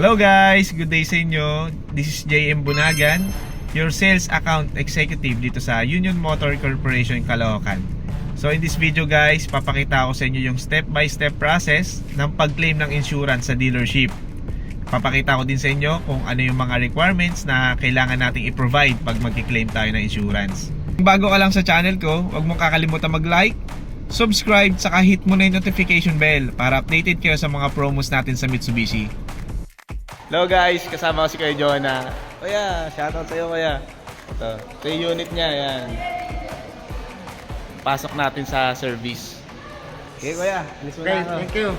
Hello guys! Good day sa inyo. This is JM Bunagan, your sales account executive dito sa Union Motor Corporation Caloocan. So in this video guys, papakita ko sa inyo yung step-by-step process ng pag-claim ng insurance sa dealership. Papakita ko din sa inyo kung ano yung mga requirements na kailangan nating i-provide pag magki-claim tayo ng insurance. Bago ka lang sa channel ko, huwag mong kakalimutan mag-like, subscribe, saka hit mo na yung notification bell para updated kayo sa mga promos natin sa Mitsubishi. Hello guys, kasama ko si Kuya Jonah. Kuya, shoutout sa'yo kuya. Ito, ito yung unit niya, yan. Pasok natin sa service. Okay kuya, alis mo na ako. thank you.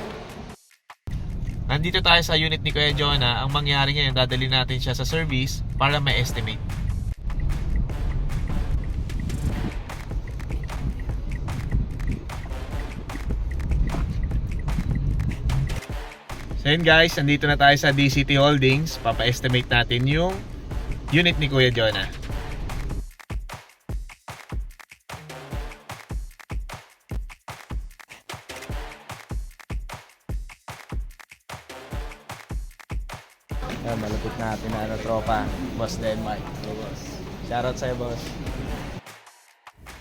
Nandito tayo sa unit ni Kuya Jonah. Ang mangyari ngayon, dadali natin siya sa service para may So yun guys, nandito na tayo sa DCT Holdings. Papa-estimate natin yung unit ni Kuya Jonah. Yan, malapit natin na ano, tropa. Boss Denmark. Hello, boss. Shoutout sa'yo, boss.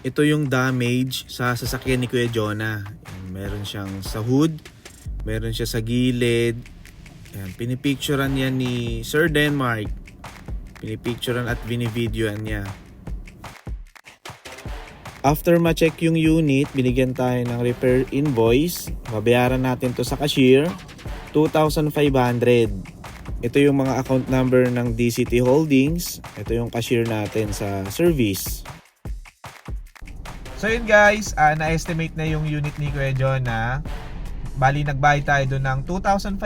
Ito yung damage sa sasakyan ni Kuya Jonah. Meron siyang sa hood, meron siya sa gilid. Yan, pinipicturean niya ni Sir Denmark. Pinipicturean at binivideoan niya. After ma-check yung unit, binigyan tayo ng repair invoice. Babayaran natin to sa cashier. 2,500. Ito yung mga account number ng DCT Holdings. Ito yung cashier natin sa service. So yun guys, ah, na-estimate na yung unit ni Kuya John na bali nagbayad tayo doon ng 2,500.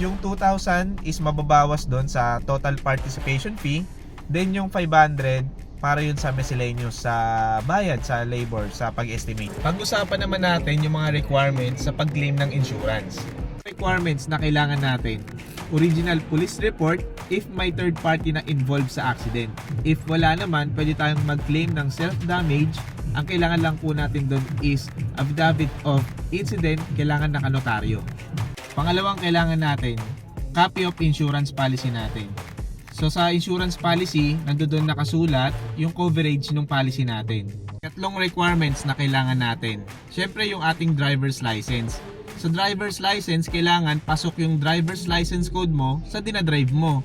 Yung 2,000 is mababawas doon sa total participation fee. Then yung 500 para yun sa miscellaneous sa bayad sa labor sa pag-estimate. Pag-usapan naman natin yung mga requirements sa pag-claim ng insurance. Requirements na kailangan natin. Original police report if may third party na involved sa accident. If wala naman, pwede tayong mag-claim ng self-damage. Ang kailangan lang po natin doon is affidavit of incident, kailangan nakanotaryo. Pangalawang kailangan natin, copy of insurance policy natin. So sa insurance policy, nandoon nakasulat yung coverage ng policy natin. Tatlong requirements na kailangan natin. Siyempre yung ating driver's license. Sa driver's license, kailangan pasok yung driver's license code mo sa dinadrive mo.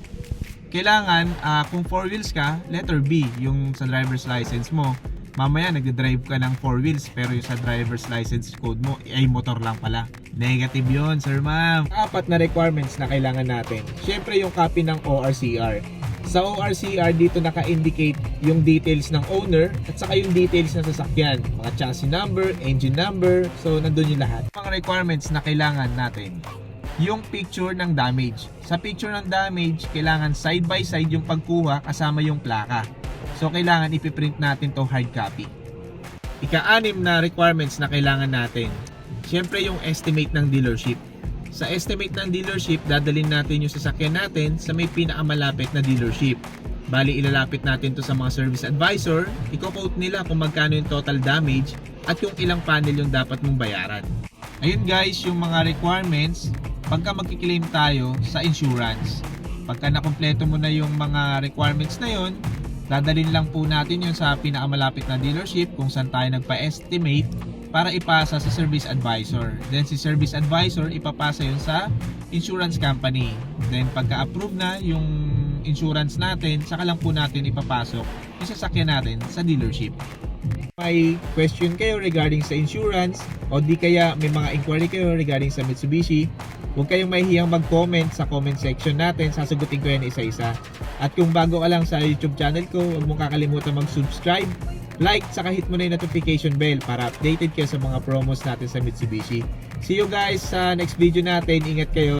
Kailangan, ah, kung 4 wheels ka, letter B yung sa driver's license mo. Mamaya nagde-drive ka ng 4 wheels pero yung sa driver's license code mo ay motor lang pala. Negative yon sir ma'am. Apat na requirements na kailangan natin. Siyempre yung copy ng ORCR. Sa ORCR dito naka-indicate yung details ng owner at saka yung details ng sasakyan. Mga chassis number, engine number, so nandun yung lahat. Mga requirements na kailangan natin yung picture ng damage. Sa picture ng damage, kailangan side by side yung pagkuha kasama yung plaka. So kailangan ipiprint natin to hard copy. Ika-anim na requirements na kailangan natin. Siyempre yung estimate ng dealership. Sa estimate ng dealership, dadalhin natin yung sasakyan natin sa may pinakamalapit na dealership. Bali, ilalapit natin to sa mga service advisor, i-quote nila kung magkano yung total damage at yung ilang panel yung dapat mong bayaran. Ayun guys, yung mga requirements pagka magkiklaim tayo sa insurance. Pagka nakompleto mo na yung mga requirements na yun, dadalhin lang po natin yun sa pinakamalapit na dealership kung saan tayo nagpa-estimate para ipasa sa service advisor. Then si service advisor ipapasa yun sa insurance company. Then pagka-approve na yung insurance natin, saka lang po natin ipapasok yung sasakyan natin sa dealership may question kayo regarding sa insurance o di kaya may mga inquiry kayo regarding sa Mitsubishi, huwag kayong mahihiyang mag-comment sa comment section natin. Sasagutin ko yan isa-isa. At kung bago ka lang sa YouTube channel ko, huwag mong kakalimutan mag-subscribe, like, saka hit mo na yung notification bell para updated kayo sa mga promos natin sa Mitsubishi. See you guys sa next video natin. Ingat kayo.